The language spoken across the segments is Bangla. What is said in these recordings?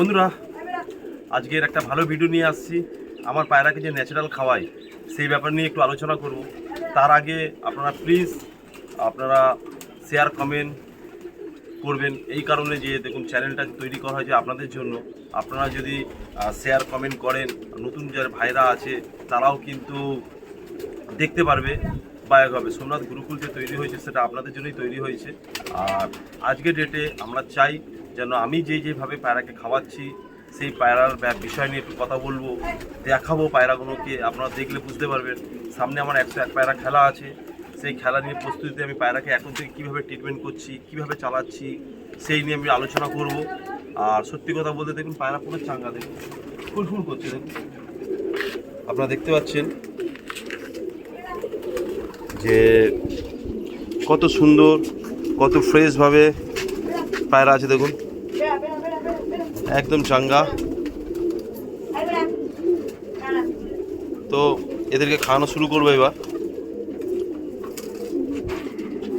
বন্ধুরা, আজকের একটা ভালো ভিডিও নিয়ে আসছি। আমার পায়রাকে যে ন্যাচারাল খাওয়াই, সেই ব্যাপার নিয়ে একটু আলোচনা করব। তার আগে আপনারা প্লিজ আপনারা শেয়ার কমেন্ট করবেন। এই কারণে যে দেখুন চ্যানেলটা তৈরি করা হয়েছে আপনাদের জন্য। আপনারা যদি শেয়ার কমেন্ট করেন, নতুন যার ভাইরা আছে, তারাও কিন্তু দেখতে পারবে বা হবে। সোমনাথ গুরুকুল যে তৈরি হয়েছে, সেটা আপনাদের জন্যই তৈরি হয়েছে। আর আজকের ডেটে আমরা চাই যেন আমি যে যেভাবে পায়রাকে খাওয়াচ্ছি, সেই পায়রার বিষয় নিয়ে একটু কথা বলব, দেখাবো পায়রাগুলোকে, আপনারা দেখলে বুঝতে পারবেন। সামনে আমার একশো এক পায়রা খেলা আছে। সেই খেলা নিয়ে প্রস্তুতিতে আমি পায়রাকে এখন থেকে কীভাবে ট্রিটমেন্ট করছি, কীভাবে চালাচ্ছি, সেই নিয়ে আমি আলোচনা করব। আর সত্যি কথা বলতে দেখুন, পায়রা পুরো চাঙ্গা, দেখুন। ফুল ফুল করছে, দেখুন। আপনারা দেখতে পাচ্ছেন যে কত সুন্দর, কত ফ্রেশভাবে পায়রা আছে দেখুন। একদম চাঙ্গা। তো এদেরকে খাওয়ানো শুরু করব এবার।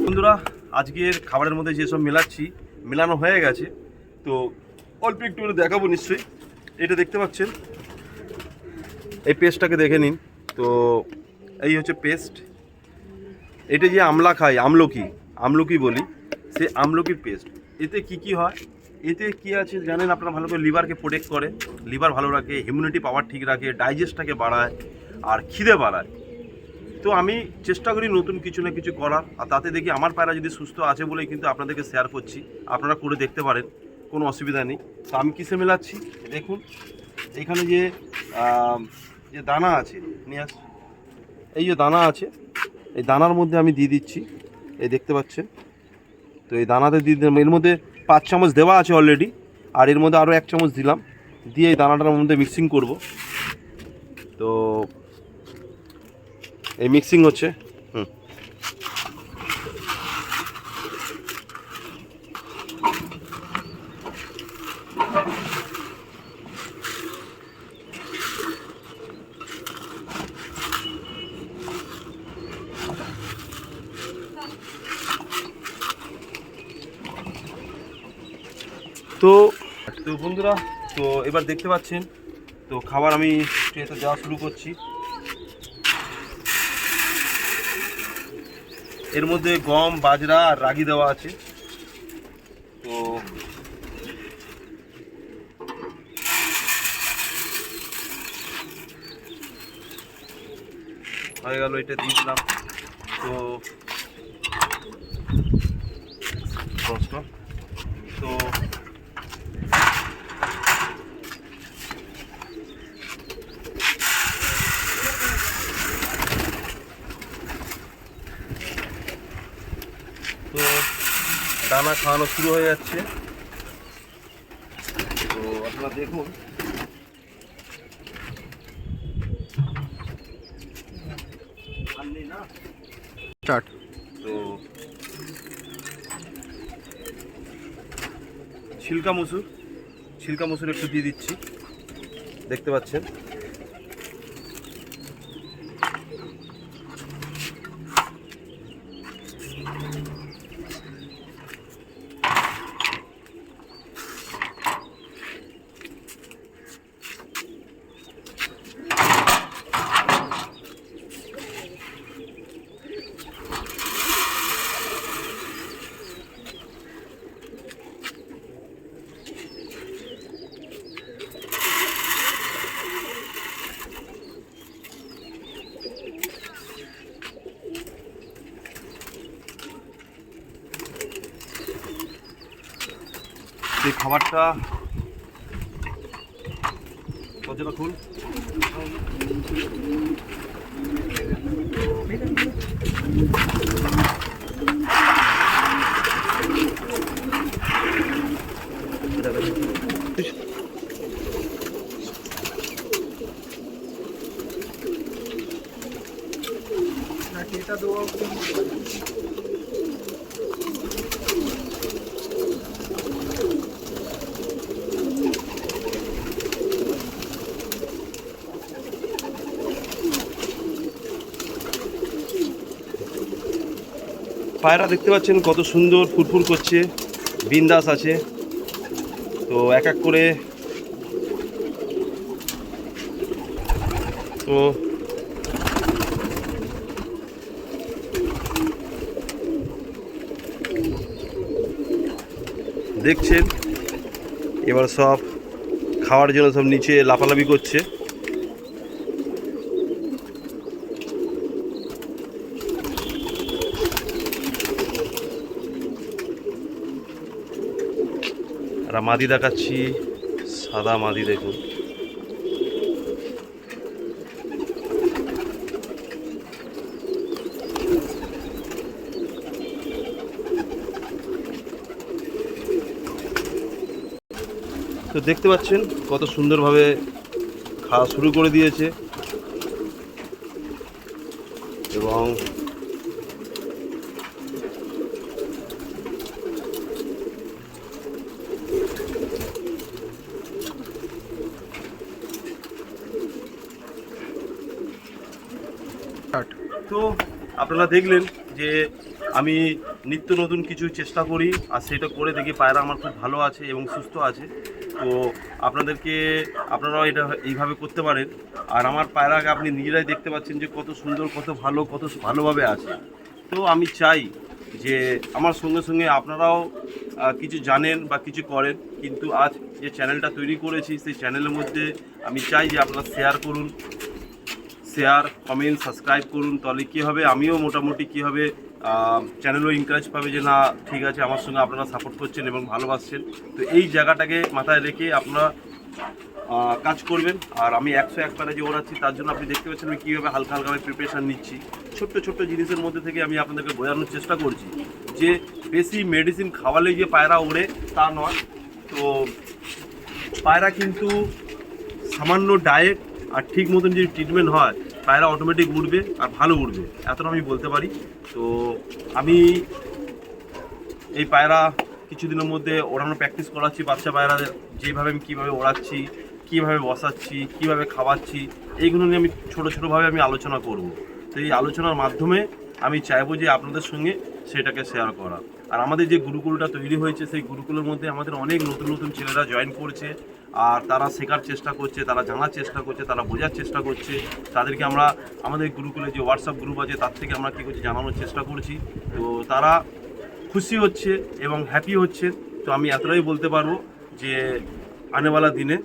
বন্ধুরা, আজকের খাবারের মধ্যে যেসব মেলাচ্ছি, মেলানো হয়ে গেছে। তো অল্প একটু দেখাবো নিশ্চয়ই। এটা দেখতে পাচ্ছেন। এই পেস্টটাকে দেখে নিন। তো এই হচ্ছে পেস্ট। এটা যে আমলা খাই আমলকি আমলকি বলি, সেই আমলকির পেস্ট। এতে কি কি হয়? এতে কি আছে জানেন আপনারা ভালো করে লিভারকে প্রোটেক্ট করে। লিভার ভালো রাখে ইমিউনিটি পাওয়ার ঠিক রাখে ডাইজেস্টটাকে বাড়ায় আর খিদে বাড়ায়। তো আমি চেষ্টা করি নতুন কিছু না কিছু করার। আর তাতে দেখি আমার পায়রা যদি সুস্থ আছে বলেই কিন্তু আপনাদেরকে শেয়ার করছি। আপনারা করে দেখতে পারেন, কোনো অসুবিধা নেই। তো আমি কিসে মেলাচ্ছি? দেখুন, এখানে যে যে দানা আছে, নিয়ে আস। এই যে দানা আছে, এই দানার মধ্যে আমি দিয়ে দিচ্ছি। এই দেখতে পাচ্ছেন? তো এই দানাতে দিয়ে দিলাম। এর মধ্যে পাঁচ চামচ দেওয়া আছে অলরেডি আর এর মধ্যে আরও এক চামচ দিলাম। দিয়ে এই দানাটার মধ্যে মিক্সিং করব। তো এই মিক্সিং হচ্ছে। তো তো বন্ধুরা, তো এবার দেখতে পাচ্ছেন, তো খাবার আমি ট্রেতে দেওয়া শুরু করছি। এর মধ্যে গম, বাজরা আর রাগি দেওয়া আছে। তো হয়ে গেল, এটা দিয়ে দিলাম। তো তো দানা খাওয়ানো শুরু হয়ে যাচ্ছে। তো আপনারা দেখুন। স্টার্ট তো ছিলকা মসুর। ছিলকা মসুর একটু দিয়ে দিচ্ছি। দেখতে পাচ্ছেন। এই খাবারটা দরজাটা খুল পায়রা দেখতে পাচ্ছেন, কত সুন্দর ফুরফুর করছে, বিন্দাস আছে। তো এক এক করে তো দেখছেন, এবার সব খাওয়ার জন্য সব নিচে লাফালাফি করছে। আর মাদি দেখাচ্ছি, সাদা মাদি দেখুন। তো দেখতে পাচ্ছেন কত সুন্দরভাবে খাওয়া শুরু করে দিয়েছে। এবং তো আপনারা দেখলেন যে আমি নিত্য নতুন কিছু চেষ্টা করি, আর সেটা করে দেখি পায়রা আমার খুব ভালো আছে এবং সুস্থ আছে। তো আপনাদেরকে, আপনারাও এটা এইভাবে করতে পারেন। আর আমার পায়রাকে আপনি নিজেরাই দেখতে পাচ্ছেন যে কত সুন্দর, কত ভালো, কত ভালোভাবে আছে। তো আমি চাই যে আমার সঙ্গে সঙ্গে আপনারাও কিছু জানেন বা কিছু করেন, কিন্তু আজ যে চ্যানেলটা তৈরি করেছি, সেই চ্যানেলের মধ্যে আমি চাই যে আপনারা শেয়ার করুন। শেয়ার কমেন্ট সাবস্ক্রাইব করুন, তাহলে কী হবে? আমিও মোটামুটি কী হবে? চ্যানেলও এনকারেজ পাবে যে, না, ঠিক আছে, আমার সঙ্গে আপনারা সাপোর্ট করছেন এবং ভালোবাসছেন। তো এই জায়গাটাকে মাথায় রেখে আপনারা কাজ করবেন। আর আমি একশো এক পারে যে ওড়াচ্ছি, তার জন্য আপনি দেখতে পাচ্ছেন আমি কীভাবে হালকা হালকা প্রিপারেশান নিচ্ছি। ছোট্ট ছোট্ট জিনিসের মধ্যে থেকে আমি আপনাদেরকে বোঝানোর চেষ্টা করছি যে, বেশি মেডিসিন খাওয়ালে যে পায়রা ওড়ে, তা নয়। তো পায়রা কিন্তু সামান্য ডায়েট আর ঠিক মতন যদি ট্রিটমেন্ট হয়, পায়রা অটোমেটিক উঠবে আর ভালো উঠবে। এতটা আমি বলতে পারি। তো আমি এই পায়রা কিছুদিনের মধ্যে ওড়ানো প্র্যাকটিস করাচ্ছি, বাচ্চা পায়রাদের যেভাবে আমি কীভাবে ওড়াচ্ছি, কীভাবে বসাচ্ছি, কীভাবে খাওয়াচ্ছি, এইগুলো নিয়ে আমি ছোটো ছোটোভাবে আমি আলোচনা করব। তো এই আলোচনার মাধ্যমে আমি চাইব যে আপনাদের সঙ্গে সেটাকে শেয়ার করা। আর আমাদের যে গুরুকুলটা তৈরি হয়েছে, সেই গুরুকুলের মধ্যে আমাদের অনেক নতুন নতুন ছেলেরা জয়েন করছে। আর তারা শেখার চেষ্টা করছে, তারা জানার চেষ্টা করছে, তারা বোঝার চেষ্টা করছে। তাদেরকে আমরা, আমাদের গুরুকুলে যে হোয়াটসঅ্যাপ গ্রুপ আছে, তার থেকে আমরা কী করছি, জানানোর চেষ্টা করছি। তো তারা খুশি হচ্ছে এবং হ্যাপি হচ্ছে। তো আমি এতটাই বলতে পারব যে, আনেওয়ালা দিনে